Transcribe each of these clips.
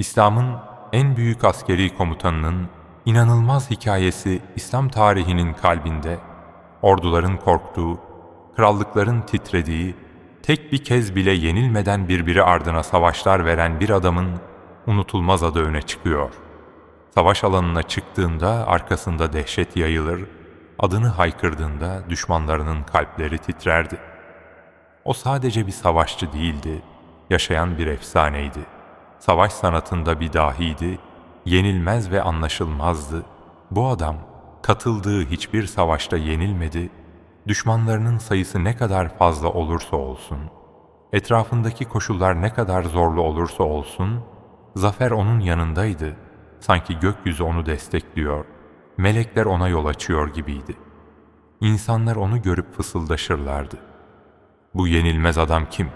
İslam'ın en büyük askeri komutanının inanılmaz hikayesi İslam tarihinin kalbinde, orduların korktuğu, krallıkların titrediği, tek bir kez bile yenilmeden birbiri ardına savaşlar veren bir adamın unutulmaz adı öne çıkıyor. Savaş alanına çıktığında arkasında dehşet yayılır, adını haykırdığında düşmanlarının kalpleri titrerdi. O sadece bir savaşçı değildi, yaşayan bir efsaneydi. Savaş sanatında bir dahiydi, yenilmez ve anlaşılmazdı. Bu adam katıldığı hiçbir savaşta yenilmedi, düşmanlarının sayısı ne kadar fazla olursa olsun, etrafındaki koşullar ne kadar zorlu olursa olsun, zafer onun yanındaydı. Sanki gökyüzü onu destekliyor, melekler ona yol açıyor gibiydi. İnsanlar onu görüp fısıldaşırlardı. Bu yenilmez adam kim?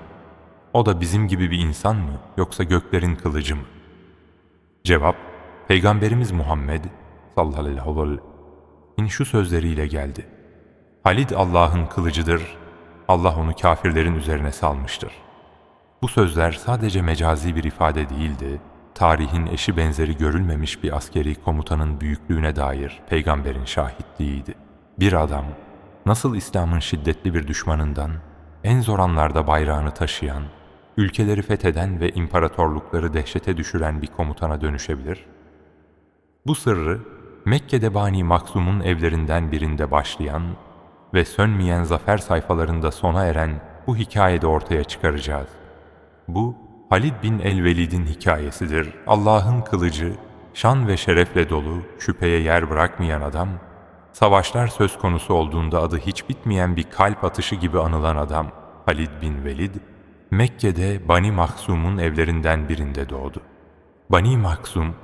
O da bizim gibi bir insan mı yoksa göklerin kılıcı mı? Cevap, Peygamberimiz Muhammed sallallahu aleyhi ve sellem'in şu sözleriyle geldi. Halid Allah'ın kılıcıdır, Allah onu kafirlerin üzerine salmıştır. Bu sözler sadece mecazi bir ifade değildi, tarihin eşi benzeri görülmemiş bir askeri komutanın büyüklüğüne dair peygamberin şahitliğiydi. Bir adam, nasıl İslam'ın şiddetli bir düşmanından, en zor anlarda bayrağını taşıyan, ülkeleri fetheden ve imparatorlukları dehşete düşüren bir komutana dönüşebilir? Bu sırrı Mekke'de Bani Maksum'un evlerinden birinde başlayan ve sönmeyen zafer sayfalarında sona eren bu hikayede ortaya çıkaracağız. Bu Halid bin el-Velid'in hikayesidir. Allah'ın kılıcı, şan ve şerefle dolu, şüpheye yer bırakmayan adam, savaşlar söz konusu olduğunda adı hiç bitmeyen bir kalp atışı gibi anılan adam, Halid bin Velid, Mekke'de Bani Maksum'un evlerinden birinde doğdu. Bani Maksum,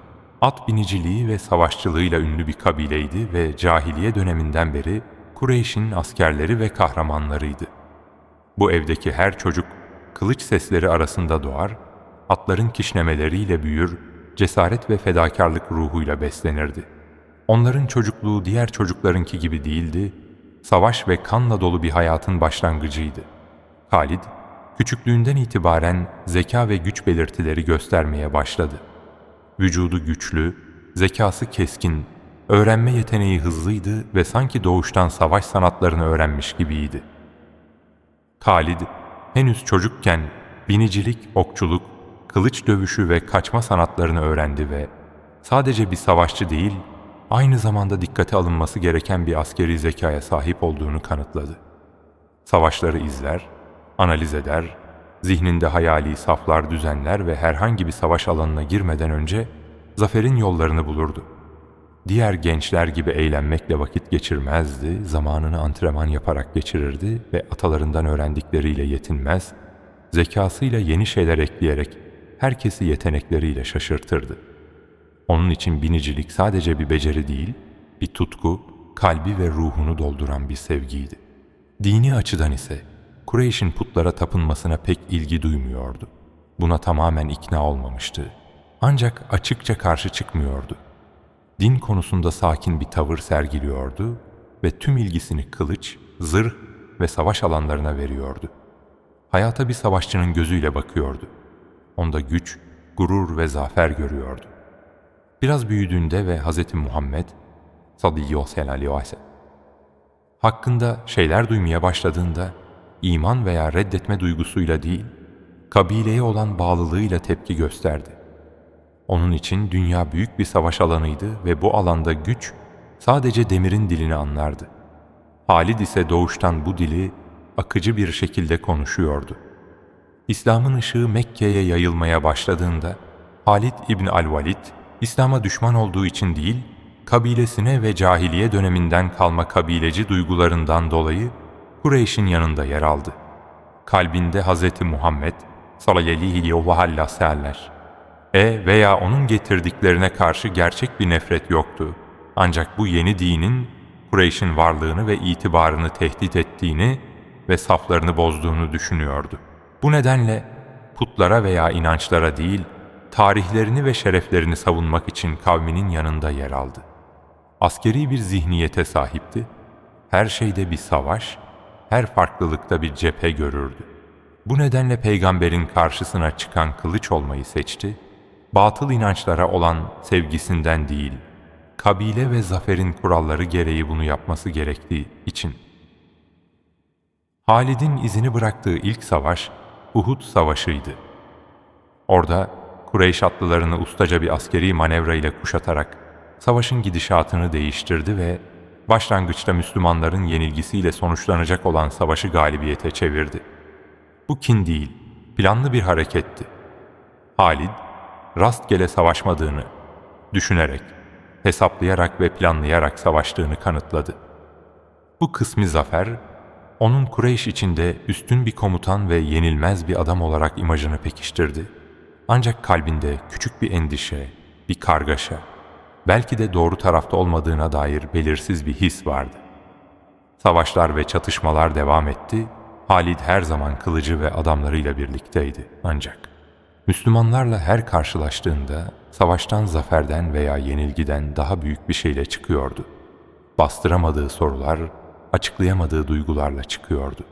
at biniciliği ve savaşçılığıyla ünlü bir kabileydi ve cahiliye döneminden beri Kureyş'in askerleri ve kahramanlarıydı. Bu evdeki her çocuk kılıç sesleri arasında doğar, atların kişnemeleriyle büyür, cesaret ve fedakarlık ruhuyla beslenirdi. Onların çocukluğu diğer çocuklarınki gibi değildi, savaş ve kanla dolu bir hayatın başlangıcıydı. Halid, küçüklüğünden itibaren zeka ve güç belirtileri göstermeye başladı. Vücudu güçlü, zekası keskin, öğrenme yeteneği hızlıydı ve sanki doğuştan savaş sanatlarını öğrenmiş gibiydi. Halid, henüz çocukken binicilik, okçuluk, kılıç dövüşü ve kaçma sanatlarını öğrendi ve sadece bir savaşçı değil, aynı zamanda dikkate alınması gereken bir askeri zekaya sahip olduğunu kanıtladı. Savaşları izler, analiz eder, zihninde hayali saflar düzenler ve herhangi bir savaş alanına girmeden önce zaferin yollarını bulurdu. Diğer gençler gibi eğlenmekle vakit geçirmezdi, zamanını antrenman yaparak geçirirdi ve atalarından öğrendikleriyle yetinmez, zekasıyla yeni şeyler ekleyerek herkesi yetenekleriyle şaşırtırdı. Onun için binicilik sadece bir beceri değil, bir tutku, kalbi ve ruhunu dolduran bir sevgiydi. Dini açıdan ise Kureyş'in putlara tapınmasına pek ilgi duymuyordu. Buna tamamen ikna olmamıştı. Ancak açıkça karşı çıkmıyordu. Din konusunda sakin bir tavır sergiliyordu ve tüm ilgisini kılıç, zırh ve savaş alanlarına veriyordu. Hayata bir savaşçının gözüyle bakıyordu. Onda güç, gurur ve zafer görüyordu. Biraz büyüdüğünde ve Hz. Muhammed sallallahu aleyhi ve sellem hakkında şeyler duymaya başladığında iman veya reddetme duygusuyla değil, kabileye olan bağlılığıyla tepki gösterdi. Onun için dünya büyük bir savaş alanıydı ve bu alanda güç sadece demirin dilini anlardı. Halid ise doğuştan bu dili akıcı bir şekilde konuşuyordu. İslam'ın ışığı Mekke'ye yayılmaya başladığında Halid İbn al-Walid, İslam'a düşman olduğu için değil, kabilesine ve cahiliye döneminden kalma kabileci duygularından dolayı Kureyş'in yanında yer aldı. Kalbinde Hz. Muhammed sallallahu ve sellem e veya onun getirdiklerine karşı gerçek bir nefret yoktu. Ancak bu yeni dinin Kureyş'in varlığını ve itibarını tehdit ettiğini ve saflarını bozduğunu düşünüyordu. Bu nedenle putlara veya inançlara değil, tarihlerini ve şereflerini savunmak için kavminin yanında yer aldı. Askeri bir zihniyete sahipti. Her şeyde bir savaş, her farklılıkta bir cephe görürdü. Bu nedenle peygamberin karşısına çıkan kılıç olmayı seçti batıl inançlara olan sevgisinden değil, kabile ve zaferin kuralları gereği bunu yapması gerektiği için. Halid'in izini bıraktığı ilk savaş Uhud Savaşı'ydı. Orada Kureyş atlılarını ustaca bir askeri manevra ile kuşatarak savaşın gidişatını değiştirdi ve başlangıçta Müslümanların yenilgisiyle sonuçlanacak olan savaşı galibiyete çevirdi. Bu kin değil, planlı bir hareketti. Halid, rastgele savaşmadığını, düşünerek, hesaplayarak ve planlayarak savaştığını kanıtladı. Bu kısmi zafer, onun Kureyş içinde üstün bir komutan ve yenilmez bir adam olarak imajını pekiştirdi. Ancak kalbinde küçük bir endişe, bir kargaşa, belki de doğru tarafta olmadığına dair belirsiz bir his vardı. Savaşlar ve çatışmalar devam etti, Halid her zaman kılıcı ve adamlarıyla birlikteydi ancak. Müslümanlarla her karşılaştığında savaştan zaferden veya yenilgiden daha büyük bir şeyle çıkıyordu. Bastıramadığı sorular, açıklayamadığı duygularla çıkıyordu.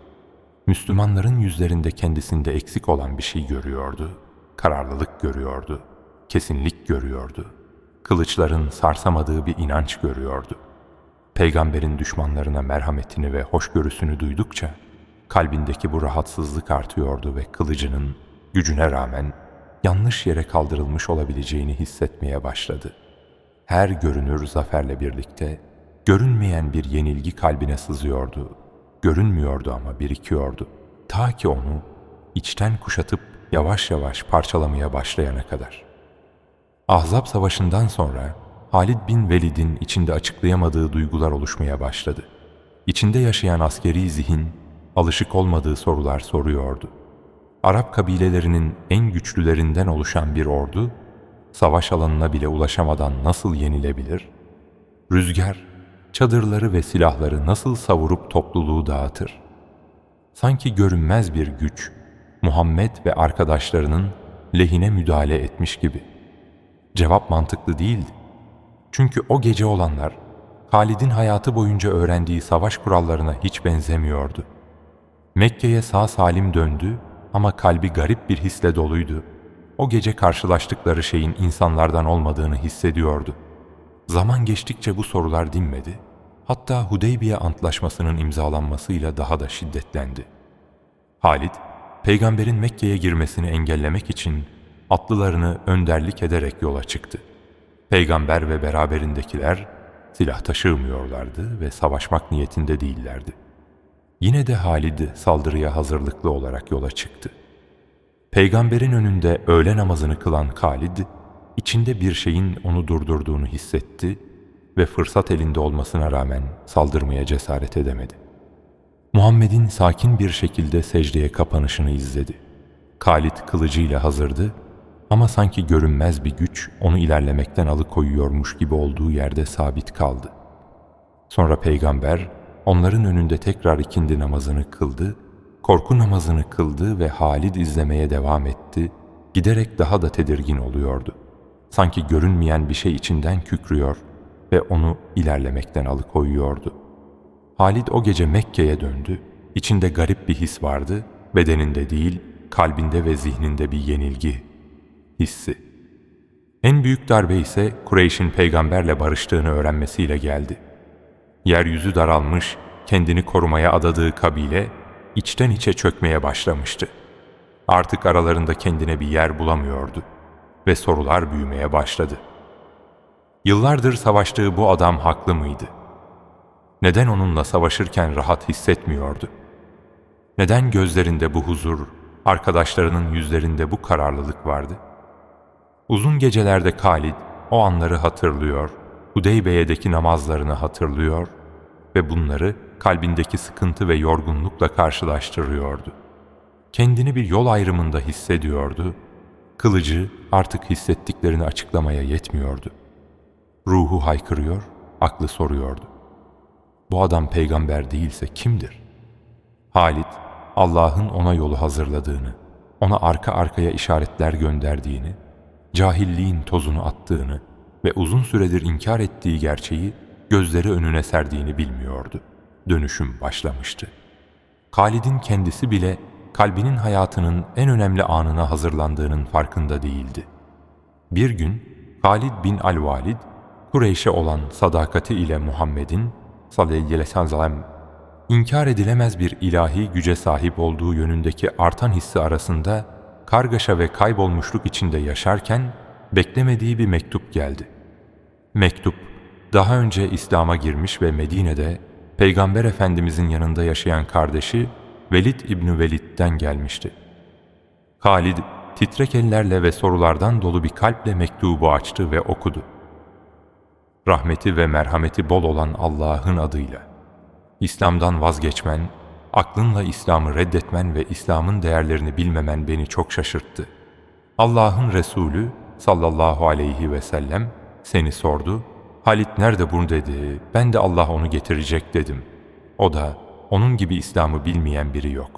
Müslümanların yüzlerinde kendisinde eksik olan bir şey görüyordu, kararlılık görüyordu, kesinlik görüyordu. Kılıçların sarsamadığı bir inanç görüyordu. Peygamberin düşmanlarına merhametini ve hoşgörüsünü duydukça kalbindeki bu rahatsızlık artıyordu ve kılıcının gücüne rağmen yanlış yere kaldırılmış olabileceğini hissetmeye başladı. Her görünür zaferle birlikte görünmeyen bir yenilgi kalbine sızıyordu. Görünmüyordu ama birikiyordu. Ta ki onu içten kuşatıp yavaş yavaş parçalamaya başlayana kadar. Ahzab Savaşı'ndan sonra Halid bin Velid'in içinde açıklayamadığı duygular oluşmaya başladı. İçinde yaşayan askeri zihin alışık olmadığı sorular soruyordu. Arap kabilelerinin en güçlülerinden oluşan bir ordu, savaş alanına bile ulaşamadan nasıl yenilebilir? Rüzgar, çadırları ve silahları nasıl savurup topluluğu dağıtır? Sanki görünmez bir güç, Muhammed ve arkadaşlarının lehine müdahale etmiş gibi. Cevap mantıklı değildi. Çünkü o gece olanlar, Halid'in hayatı boyunca öğrendiği savaş kurallarına hiç benzemiyordu. Mekke'ye sağ salim döndü ama kalbi garip bir hisle doluydu. O gece karşılaştıkları şeyin insanlardan olmadığını hissediyordu. Zaman geçtikçe bu sorular dinmedi. Hatta Hudeybiye Antlaşması'nın imzalanmasıyla daha da şiddetlendi. Halid, peygamberin Mekke'ye girmesini engellemek için atlılarını önderlik ederek yola çıktı. Peygamber ve beraberindekiler silah taşımıyorlardı ve savaşmak niyetinde değillerdi. Yine de Halid saldırıya hazırlıklı olarak yola çıktı. Peygamberin önünde öğle namazını kılan Halid, içinde bir şeyin onu durdurduğunu hissetti ve fırsat elinde olmasına rağmen saldırmaya cesaret edemedi. Muhammed'in sakin bir şekilde secdeye kapanışını izledi. Halid kılıcıyla hazırdı ama sanki görünmez bir güç onu ilerlemekten alıkoyuyormuş gibi olduğu yerde sabit kaldı. Sonra peygamber onların önünde tekrar ikindi namazını kıldı, korku namazını kıldı ve Halid izlemeye devam etti, giderek daha da tedirgin oluyordu. Sanki görünmeyen bir şey içinden kükrüyor ve onu ilerlemekten alıkoyuyordu. Halid o gece Mekke'ye döndü, içinde garip bir his vardı, bedeninde değil, kalbinde ve zihninde bir yenilgi hissi. En büyük darbe ise Kureyş'in peygamberle barıştığını öğrenmesiyle geldi. Yeryüzü daralmış, kendini korumaya adadığı kabile içten içe çökmeye başlamıştı. Artık aralarında kendine bir yer bulamıyordu ve sorular büyümeye başladı. Yıllardır savaştığı bu adam haklı mıydı? Neden onunla savaşırken rahat hissetmiyordu? Neden gözlerinde bu huzur, arkadaşlarının yüzlerinde bu kararlılık vardı? Uzun gecelerde Khalid o anları hatırlıyor, Hudeybeye'deki namazlarını hatırlıyor ve bunları kalbindeki sıkıntı ve yorgunlukla karşılaştırıyordu. Kendini bir yol ayrımında hissediyordu. Kılıcı artık hissettiklerini açıklamaya yetmiyordu. Ruhu haykırıyor, aklı soruyordu. Bu adam peygamber değilse kimdir? Halit, Allah'ın ona yolu hazırladığını, ona arka arkaya işaretler gönderdiğini, cahilliğin tozunu attığını ve uzun süredir inkar ettiği gerçeği gözleri önüne serdiğini bilmiyordu. Dönüşüm başlamıştı. Halid'in kendisi bile kalbinin hayatının en önemli anına hazırlandığının farkında değildi. Bir gün Halid bin al-Valid, Kureyş'e olan sadakati ile Muhammed'in sallallahu aleyhi inkar edilemez bir ilahi güce sahip olduğu yönündeki artan hissi arasında kargaşa ve kaybolmuşluk içinde yaşarken beklemediği bir mektup geldi. Mektup, daha önce İslam'a girmiş ve Medine'de Peygamber Efendimizin yanında yaşayan kardeşi Velid İbni Velid'den gelmişti. Halid titrek ellerle ve sorulardan dolu bir kalple mektubu açtı ve okudu. Rahmeti ve merhameti bol olan Allah'ın adıyla. İslam'dan vazgeçmen, aklınla İslam'ı reddetmen ve İslam'ın değerlerini bilmemen beni çok şaşırttı. Allah'ın Resulü sallallahu aleyhi ve sellem seni sordu. Halit nerede bunu dedi, ben de Allah onu getirecek dedim. O da, onun gibi İslam'ı bilmeyen biri yok.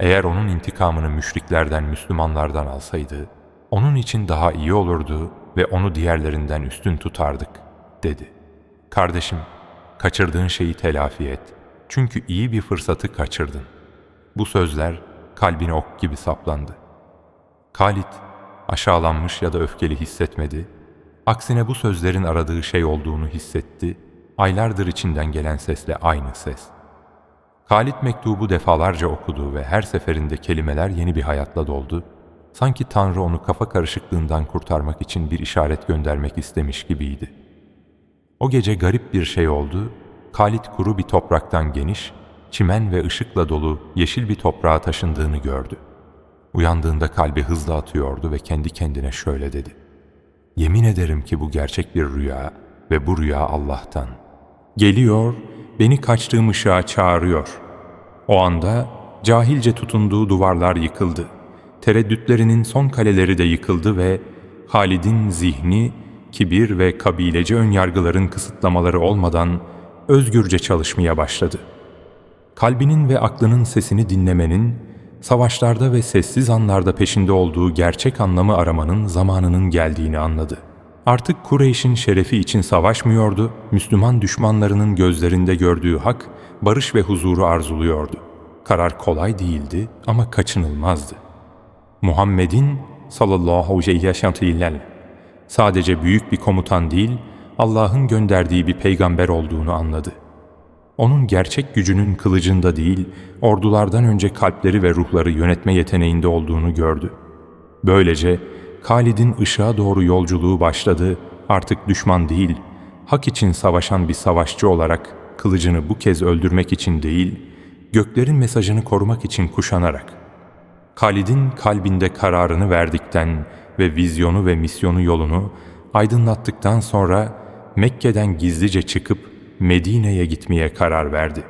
Eğer onun intikamını müşriklerden, Müslümanlardan alsaydı, onun için daha iyi olurdu ve onu diğerlerinden üstün tutardık, dedi. Kardeşim, kaçırdığın şeyi telafi et. Çünkü iyi bir fırsatı kaçırdın. Bu sözler kalbine ok gibi saplandı. Kalit, aşağılanmış ya da öfkeli hissetmedi. Aksine bu sözlerin aradığı şey olduğunu hissetti. Aylardır içinden gelen sesle aynı ses. Halit mektubu defalarca okudu ve her seferinde kelimeler yeni bir hayatla doldu. Sanki Tanrı onu kafa karışıklığından kurtarmak için bir işaret göndermek istemiş gibiydi. O gece garip bir şey oldu. Halit kuru bir topraktan geniş, çimen ve ışıkla dolu yeşil bir toprağa taşındığını gördü. Uyandığında kalbi hızla atıyordu ve kendi kendine şöyle dedi. Yemin ederim ki bu gerçek bir rüya ve bu rüya Allah'tan. Geliyor, beni kaçtığım ışığa çağırıyor. O anda cahilce tutunduğu duvarlar yıkıldı. Tereddütlerinin son kaleleri de yıkıldı ve Halid'in zihni, kibir ve kabileci önyargıların kısıtlamaları olmadan özgürce çalışmaya başladı. Kalbinin ve aklının sesini dinlemenin, savaşlarda ve sessiz anlarda peşinde olduğu gerçek anlamı aramanın zamanının geldiğini anladı. Artık Kureyş'in şerefi için savaşmıyordu, Müslüman düşmanlarının gözlerinde gördüğü hak, barış ve huzuru arzuluyordu. Karar kolay değildi ama kaçınılmazdı. Muhammed'in sallallahu aleyhi ve sellem sadece büyük bir komutan değil, Allah'ın gönderdiği bir peygamber olduğunu anladı. Onun gerçek gücünün kılıcında değil, ordulardan önce kalpleri ve ruhları yönetme yeteneğinde olduğunu gördü. Böylece Halid'in ışığa doğru yolculuğu başladı, artık düşman değil, hak için savaşan bir savaşçı olarak kılıcını bu kez öldürmek için değil, göklerin mesajını korumak için kuşanarak. Halid'in kalbinde kararını verdikten ve vizyonu ve misyonu yolunu aydınlattıktan sonra Mekke'den gizlice çıkıp Medine'ye gitmeye karar verdi.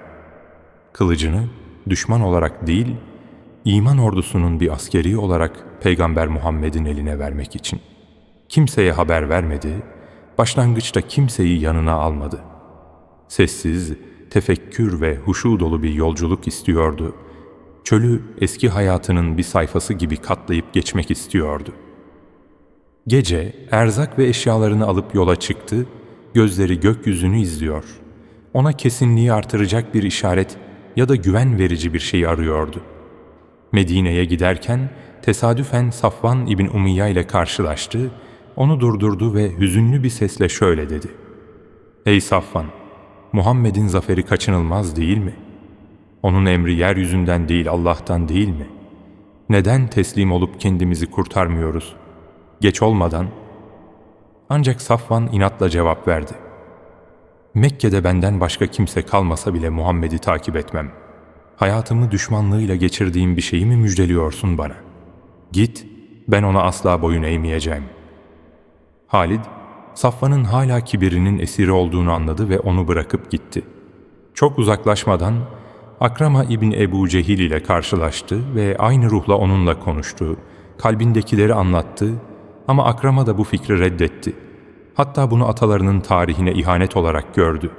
Kılıcını düşman olarak değil, iman ordusunun bir askeri olarak Peygamber Muhammed'in eline vermek için. Kimseye haber vermedi, başlangıçta kimseyi yanına almadı. Sessiz, tefekkür ve huşu dolu bir yolculuk istiyordu. Çölü eski hayatının bir sayfası gibi katlayıp geçmek istiyordu. Gece erzak ve eşyalarını alıp yola çıktı, gözleri gökyüzünü izliyor. Ona kesinliği artıracak bir işaret ya da güven verici bir şey arıyordu. Medine'ye giderken tesadüfen Safvan İbn Umiyya ile karşılaştı, onu durdurdu ve hüzünlü bir sesle şöyle dedi. Ey Safvan! Muhammed'in zaferi kaçınılmaz değil mi? Onun emri yeryüzünden değil Allah'tan değil mi? Neden teslim olup kendimizi kurtarmıyoruz? Geç olmadan. Ancak Safvan inatla cevap verdi. Mekke'de benden başka kimse kalmasa bile Muhammed'i takip etmem. Hayatımı düşmanlığıyla geçirdiğim bir şeyi mi müjdeliyorsun bana? Git, ben ona asla boyun eğmeyeceğim. Halid, Safvan'ın hala kibirinin esiri olduğunu anladı ve onu bırakıp gitti. Çok uzaklaşmadan Akrama İbn Ebu Cehil ile karşılaştı ve aynı ruhla onunla konuştu. Kalbindekileri anlattı ama Akrama da bu fikri reddetti. Hatta bunu atalarının tarihine ihanet olarak gördü.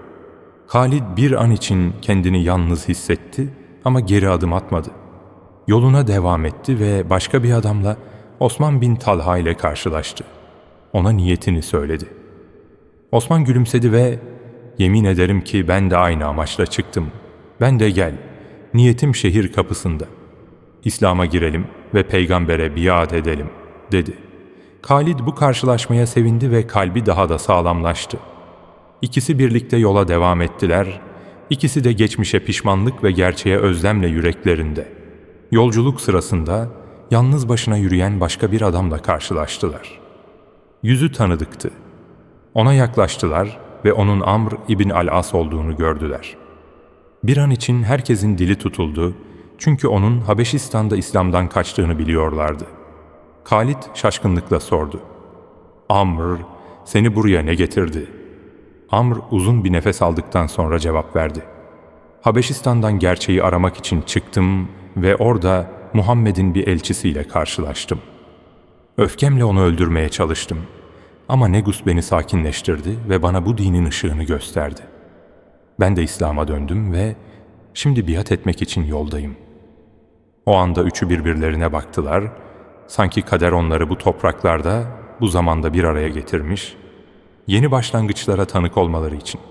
Halid bir an için kendini yalnız hissetti ama geri adım atmadı. Yoluna devam etti ve başka bir adamla Osman bin Talha ile karşılaştı ona niyetini söyledi. Osman gülümsedi ve ''Yemin ederim ki ben de aynı amaçla çıktım. Ben de gel. Niyetim şehir kapısında. İslam'a girelim ve peygambere biat edelim.'' dedi. Halid bu karşılaşmaya sevindi ve kalbi daha da sağlamlaştı. İkisi birlikte yola devam ettiler. İkisi de geçmişe pişmanlık ve gerçeğe özlemle yüreklerinde. Yolculuk sırasında yalnız başına yürüyen başka bir adamla karşılaştılar. Yüzü tanıdıktı. Ona yaklaştılar ve onun Amr ibn al-As olduğunu gördüler. Bir an için herkesin dili tutuldu çünkü onun Habeşistan'da İslam'dan kaçtığını biliyorlardı. Halid şaşkınlıkla sordu. Amr, seni buraya ne getirdi? Amr uzun bir nefes aldıktan sonra cevap verdi. Habeşistan'dan gerçeği aramak için çıktım ve orada Muhammed'in bir elçisiyle karşılaştım. Öfkemle onu öldürmeye çalıştım. Ama Negus beni sakinleştirdi ve bana bu dinin ışığını gösterdi. Ben de İslam'a döndüm ve şimdi biat etmek için yoldayım. O anda üçü birbirlerine baktılar. Sanki kader onları bu topraklarda, bu zamanda bir araya getirmiş, yeni başlangıçlara tanık olmaları için.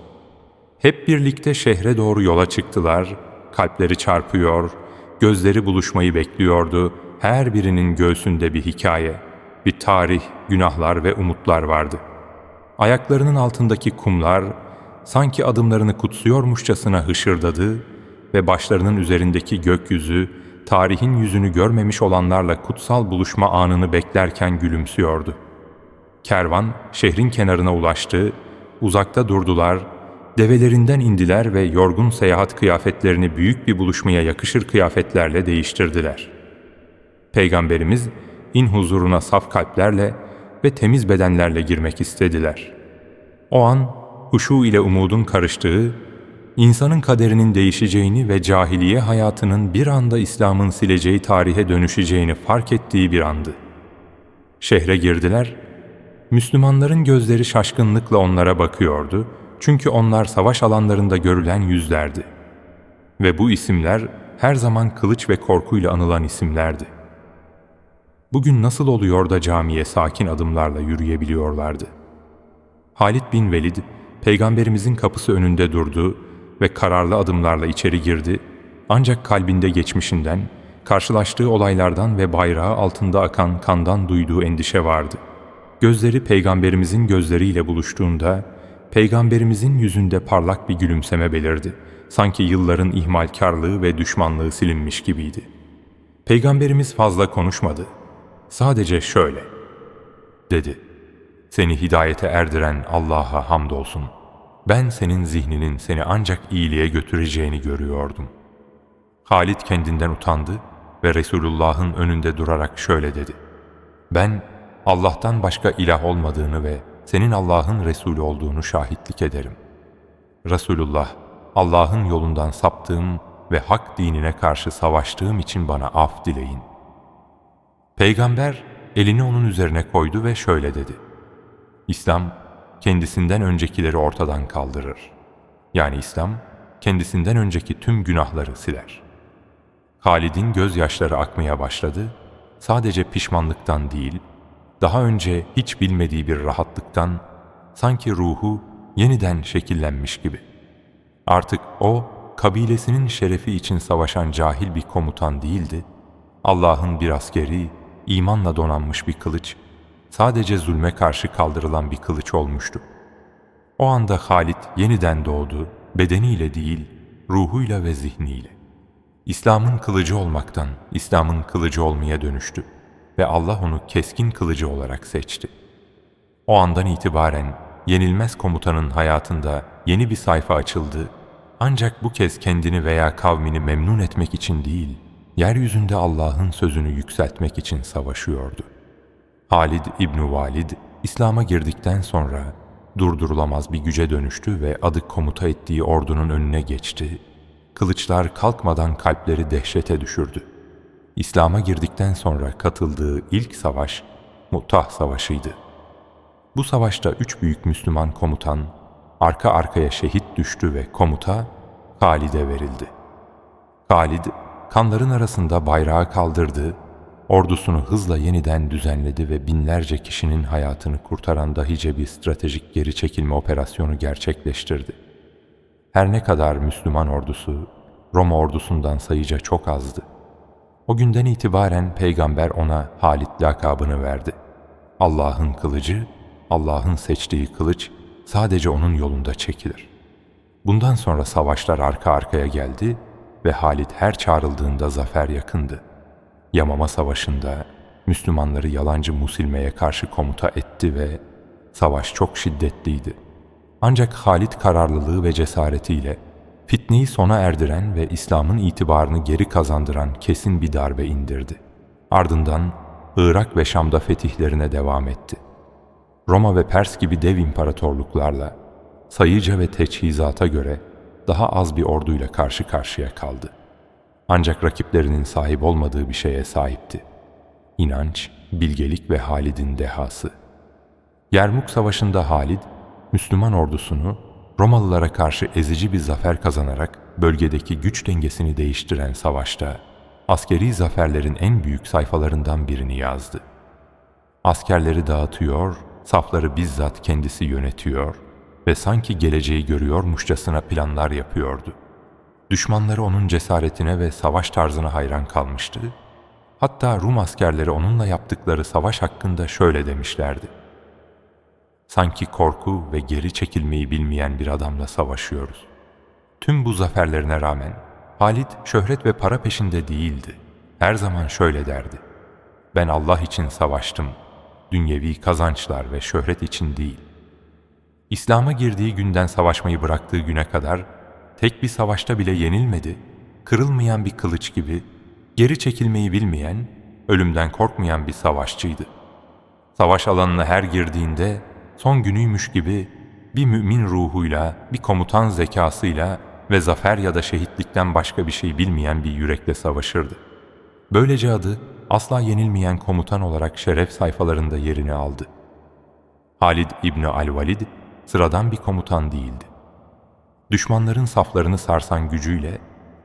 Hep birlikte şehre doğru yola çıktılar, kalpleri çarpıyor, gözleri buluşmayı bekliyordu, her birinin göğsünde bir hikaye, bir tarih, günahlar ve umutlar vardı. Ayaklarının altındaki kumlar, sanki adımlarını kutsuyormuşçasına hışırdadı ve başlarının üzerindeki gökyüzü, tarihin yüzünü görmemiş olanlarla kutsal buluşma anını beklerken gülümsüyordu. Kervan şehrin kenarına ulaştı, uzakta durdular, develerinden indiler ve yorgun seyahat kıyafetlerini büyük bir buluşmaya yakışır kıyafetlerle değiştirdiler. Peygamberimiz in huzuruna saf kalplerle ve temiz bedenlerle girmek istediler. O an huşu ile umudun karıştığı, insanın kaderinin değişeceğini ve cahiliye hayatının bir anda İslam'ın sileceği tarihe dönüşeceğini fark ettiği bir andı. Şehre girdiler, Müslümanların gözleri şaşkınlıkla onlara bakıyordu çünkü onlar savaş alanlarında görülen yüzlerdi. Ve bu isimler her zaman kılıç ve korkuyla anılan isimlerdi. Bugün nasıl oluyor da camiye sakin adımlarla yürüyebiliyorlardı? Halid bin Velid, peygamberimizin kapısı önünde durdu ve kararlı adımlarla içeri girdi ancak kalbinde geçmişinden, karşılaştığı olaylardan ve bayrağı altında akan kandan duyduğu endişe vardı. Gözleri peygamberimizin gözleriyle buluştuğunda, peygamberimizin yüzünde parlak bir gülümseme belirdi. Sanki yılların ihmalkarlığı ve düşmanlığı silinmiş gibiydi. Peygamberimiz fazla konuşmadı. Sadece şöyle dedi. Seni hidayete erdiren Allah'a hamdolsun. Ben senin zihninin seni ancak iyiliğe götüreceğini görüyordum. Halid kendinden utandı ve Resulullah'ın önünde durarak şöyle dedi. Ben Allah'tan başka ilah olmadığını ve senin Allah'ın Resulü olduğunu şahitlik ederim. Resulullah, Allah'ın yolundan saptığım ve hak dinine karşı savaştığım için bana af dileyin. Peygamber elini onun üzerine koydu ve şöyle dedi. İslam kendisinden öncekileri ortadan kaldırır. Yani İslam kendisinden önceki tüm günahları siler. Halid'in gözyaşları akmaya başladı. Sadece pişmanlıktan değil, daha önce hiç bilmediği bir rahatlıktan sanki ruhu yeniden şekillenmiş gibi. Artık o, kabilesinin şerefi için savaşan cahil bir komutan değildi, Allah'ın bir askeri, imanla donanmış bir kılıç, sadece zulme karşı kaldırılan bir kılıç olmuştu. O anda Halit yeniden doğdu, bedeniyle değil, ruhuyla ve zihniyle. İslam'ın kılıcı olmaktan İslam'ın kılıcı olmaya dönüştü ve Allah onu keskin kılıcı olarak seçti. O andan itibaren yenilmez komutanın hayatında yeni bir sayfa açıldı ancak bu kez kendini veya kavmini memnun etmek için değil, yeryüzünde Allah'ın sözünü yükseltmek için savaşıyordu. Halid İbn Valid, İslam'a girdikten sonra durdurulamaz bir güce dönüştü ve adı komuta ettiği ordunun önüne geçti. Kılıçlar kalkmadan kalpleri dehşete düşürdü. İslam'a girdikten sonra katıldığı ilk savaş Muttah Savaşı'ydı. Bu savaşta üç büyük Müslüman komutan arka arkaya şehit düştü ve komuta Halid'e verildi. Halid kanların arasında bayrağı kaldırdı, ordusunu hızla yeniden düzenledi ve binlerce kişinin hayatını kurtaran dahice bir stratejik geri çekilme operasyonu gerçekleştirdi. Her ne kadar Müslüman ordusu Roma ordusundan sayıca çok azdı. O günden itibaren peygamber ona Halit lakabını verdi. Allah'ın kılıcı, Allah'ın seçtiği kılıç sadece onun yolunda çekilir. Bundan sonra savaşlar arka arkaya geldi ve Halit her çağrıldığında zafer yakındı. Yamama Savaşı'nda Müslümanları yalancı Musilme'ye karşı komuta etti ve savaş çok şiddetliydi. Ancak Halit kararlılığı ve cesaretiyle fitneyi sona erdiren ve İslam'ın itibarını geri kazandıran kesin bir darbe indirdi. Ardından Irak ve Şam'da fetihlerine devam etti. Roma ve Pers gibi dev imparatorluklarla sayıca ve teçhizata göre daha az bir orduyla karşı karşıya kaldı. Ancak rakiplerinin sahip olmadığı bir şeye sahipti. İnanç, bilgelik ve Halid'in dehası. Yermuk Savaşı'nda Halid, Müslüman ordusunu Romalılara karşı ezici bir zafer kazanarak bölgedeki güç dengesini değiştiren savaşta askeri zaferlerin en büyük sayfalarından birini yazdı. Askerleri dağıtıyor, safları bizzat kendisi yönetiyor ve sanki geleceği görüyormuşçasına planlar yapıyordu. Düşmanları onun cesaretine ve savaş tarzına hayran kalmıştı. Hatta Rum askerleri onunla yaptıkları savaş hakkında şöyle demişlerdi. Sanki korku ve geri çekilmeyi bilmeyen bir adamla savaşıyoruz. Tüm bu zaferlerine rağmen Halit şöhret ve para peşinde değildi. Her zaman şöyle derdi. Ben Allah için savaştım. Dünyevi kazançlar ve şöhret için değil. İslam'a girdiği günden savaşmayı bıraktığı güne kadar tek bir savaşta bile yenilmedi. Kırılmayan bir kılıç gibi, geri çekilmeyi bilmeyen, ölümden korkmayan bir savaşçıydı. Savaş alanına her girdiğinde son günüymüş gibi bir mümin ruhuyla, bir komutan zekasıyla ve zafer ya da şehitlikten başka bir şey bilmeyen bir yürekle savaşırdı. Böylece adı asla yenilmeyen komutan olarak şeref sayfalarında yerini aldı. Halid İbni Al-Valid sıradan bir komutan değildi. Düşmanların saflarını sarsan gücüyle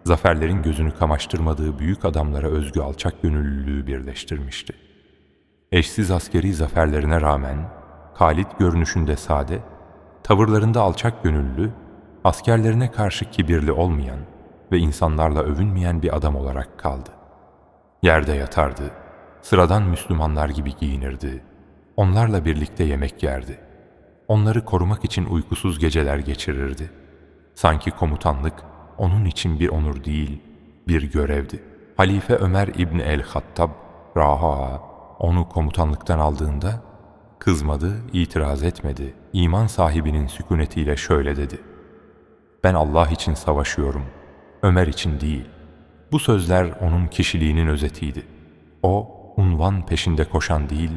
zaferlerin gözünü kamaştırmadığı büyük adamlara özgü alçak gönüllülüğü birleştirmişti. Eşsiz askeri zaferlerine rağmen Halid görünüşünde sade, tavırlarında alçak gönüllü, askerlerine karşı kibirli olmayan ve insanlarla övünmeyen bir adam olarak kaldı. Yerde yatardı, sıradan Müslümanlar gibi giyinirdi, onlarla birlikte yemek yerdi. Onları korumak için uykusuz geceler geçirirdi. Sanki komutanlık onun için bir onur değil, bir görevdi. Halife Ömer İbni el-Hattab, Raha, onu komutanlıktan aldığında kızmadı, itiraz etmedi. İman sahibinin sükunetiyle şöyle dedi. Ben Allah için savaşıyorum, Ömer için değil. Bu sözler onun kişiliğinin özetiydi. O, unvan peşinde koşan değil,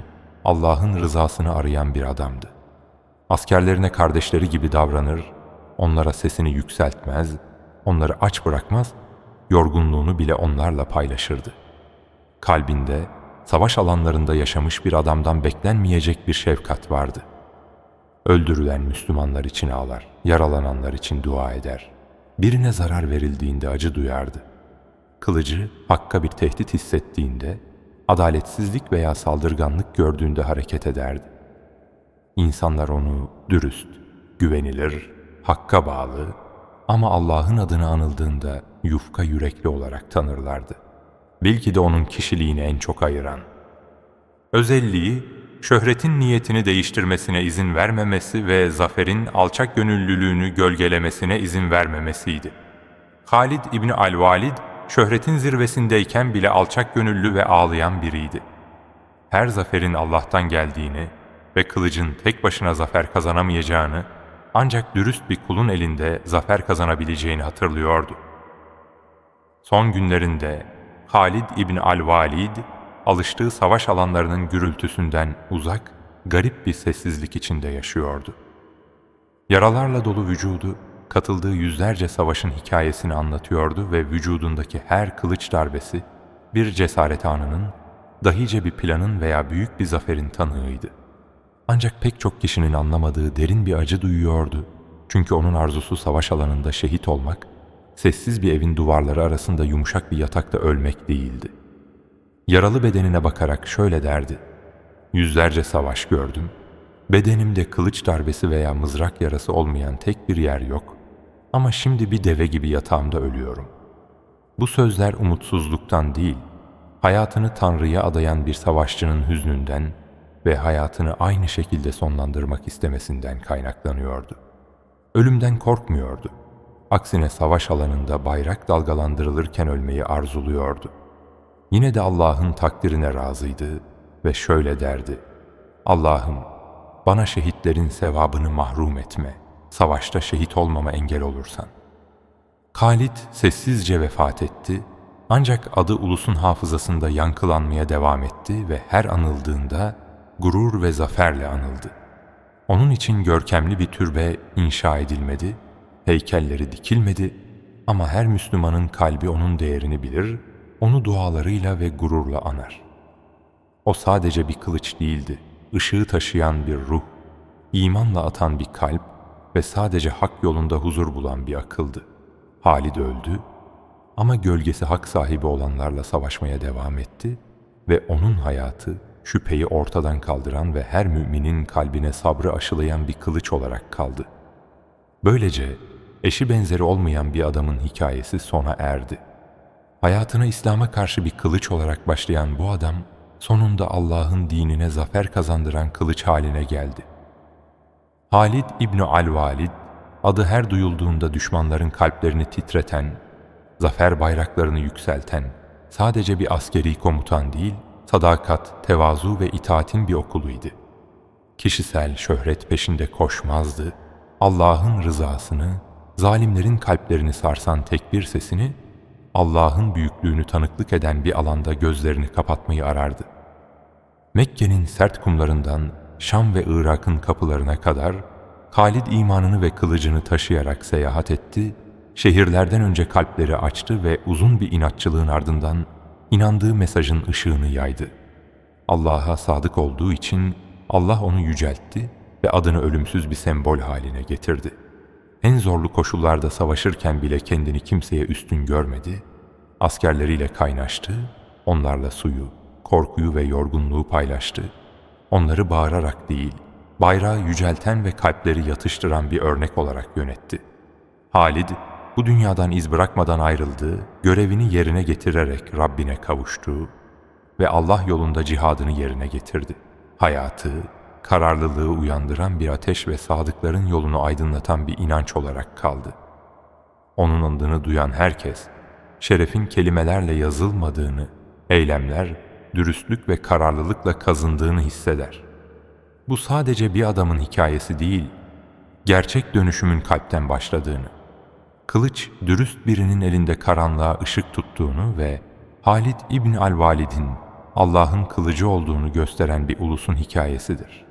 Allah'ın rızasını arayan bir adamdı. Askerlerine kardeşleri gibi davranır, onlara sesini yükseltmez, onları aç bırakmaz, yorgunluğunu bile onlarla paylaşırdı. Kalbinde, savaş alanlarında yaşamış bir adamdan beklenmeyecek bir şefkat vardı. Öldürülen Müslümanlar için ağlar, yaralananlar için dua eder. Birine zarar verildiğinde acı duyardı. Kılıcı hakka bir tehdit hissettiğinde, adaletsizlik veya saldırganlık gördüğünde hareket ederdi. İnsanlar onu dürüst, güvenilir, hakka bağlı ama Allah'ın adını anıldığında yufka yürekli olarak tanırlardı. Belki de onun kişiliğini en çok ayıran. Özelliği, şöhretin niyetini değiştirmesine izin vermemesi ve zaferin alçak gönüllülüğünü gölgelemesine izin vermemesiydi. Halid İbni Al-Valid, şöhretin zirvesindeyken bile alçak gönüllü ve ağlayan biriydi. Her zaferin Allah'tan geldiğini ve kılıcın tek başına zafer kazanamayacağını, ancak dürüst bir kulun elinde zafer kazanabileceğini hatırlıyordu. Son günlerinde Halid İbn al-Valid, alıştığı savaş alanlarının gürültüsünden uzak, garip bir sessizlik içinde yaşıyordu. Yaralarla dolu vücudu, katıldığı yüzlerce savaşın hikayesini anlatıyordu ve vücudundaki her kılıç darbesi, bir cesaret anının, dahice bir planın veya büyük bir zaferin tanığıydı. Ancak pek çok kişinin anlamadığı derin bir acı duyuyordu. Çünkü onun arzusu savaş alanında şehit olmak, sessiz bir evin duvarları arasında yumuşak bir yatakta ölmek değildi. Yaralı bedenine bakarak şöyle derdi. Yüzlerce savaş gördüm. Bedenimde kılıç darbesi veya mızrak yarası olmayan tek bir yer yok. Ama şimdi bir deve gibi yatağımda ölüyorum. Bu sözler umutsuzluktan değil, hayatını Tanrı'ya adayan bir savaşçının hüznünden, ve hayatını aynı şekilde sonlandırmak istemesinden kaynaklanıyordu. Ölümden korkmuyordu. Aksine savaş alanında bayrak dalgalandırılırken ölmeyi arzuluyordu. Yine de Allah'ın takdirine razıydı ve şöyle derdi. Allah'ım bana şehitlerin sevabını mahrum etme. Savaşta şehit olmama engel olursan. Halid sessizce vefat etti ancak adı ulusun hafızasında yankılanmaya devam etti ve her anıldığında gurur ve zaferle anıldı. Onun için görkemli bir türbe inşa edilmedi, heykelleri dikilmedi ama her Müslümanın kalbi onun değerini bilir, onu dualarıyla ve gururla anar. O sadece bir kılıç değildi, ışığı taşıyan bir ruh, imanla atan bir kalp ve sadece hak yolunda huzur bulan bir akıldı. Halid öldü ama gölgesi hak sahibi olanlarla savaşmaya devam etti ve onun hayatı şüpheyi ortadan kaldıran ve her müminin kalbine sabrı aşılayan bir kılıç olarak kaldı. Böylece eşi benzeri olmayan bir adamın hikayesi sona erdi. Hayatına İslam'a karşı bir kılıç olarak başlayan bu adam, sonunda Allah'ın dinine zafer kazandıran kılıç haline geldi. Halid İbni Al-Valid, adı her duyulduğunda düşmanların kalplerini titreten, zafer bayraklarını yükselten, sadece bir askeri komutan değil, sadakat, tevazu ve itaatin bir okuluydu. Kişisel şöhret peşinde koşmazdı, Allah'ın rızasını, zalimlerin kalplerini sarsan tekbir sesini, Allah'ın büyüklüğünü tanıklık eden bir alanda gözlerini kapatmayı arardı. Mekke'nin sert kumlarından Şam ve Irak'ın kapılarına kadar Halid imanını ve kılıcını taşıyarak seyahat etti, şehirlerden önce kalpleri açtı ve uzun bir inatçılığın ardından inandığı mesajın ışığını yaydı. Allah'a sadık olduğu için Allah onu yüceltti ve adını ölümsüz bir sembol haline getirdi. En zorlu koşullarda savaşırken bile kendini kimseye üstün görmedi, askerleriyle kaynaştı, onlarla suyu, korkuyu ve yorgunluğu paylaştı. Onları bağırarak değil, bayrağı yücelten ve kalpleri yatıştıran bir örnek olarak yönetti. Halid, bu dünyadan iz bırakmadan ayrıldı, görevini yerine getirerek Rabbine kavuştu ve Allah yolunda cihadını yerine getirdi. Hayatı, kararlılığı uyandıran bir ateş ve sadıkların yolunu aydınlatan bir inanç olarak kaldı. Onun adını duyan herkes, şerefin kelimelerle yazılmadığını, eylemler, dürüstlük ve kararlılıkla kazındığını hisseder. Bu sadece bir adamın hikayesi değil, gerçek dönüşümün kalpten başladığını, kılıç dürüst birinin elinde karanlığa ışık tuttuğunu ve Halid İbni Al-Valid'in Allah'ın kılıcı olduğunu gösteren bir ulusun hikayesidir.''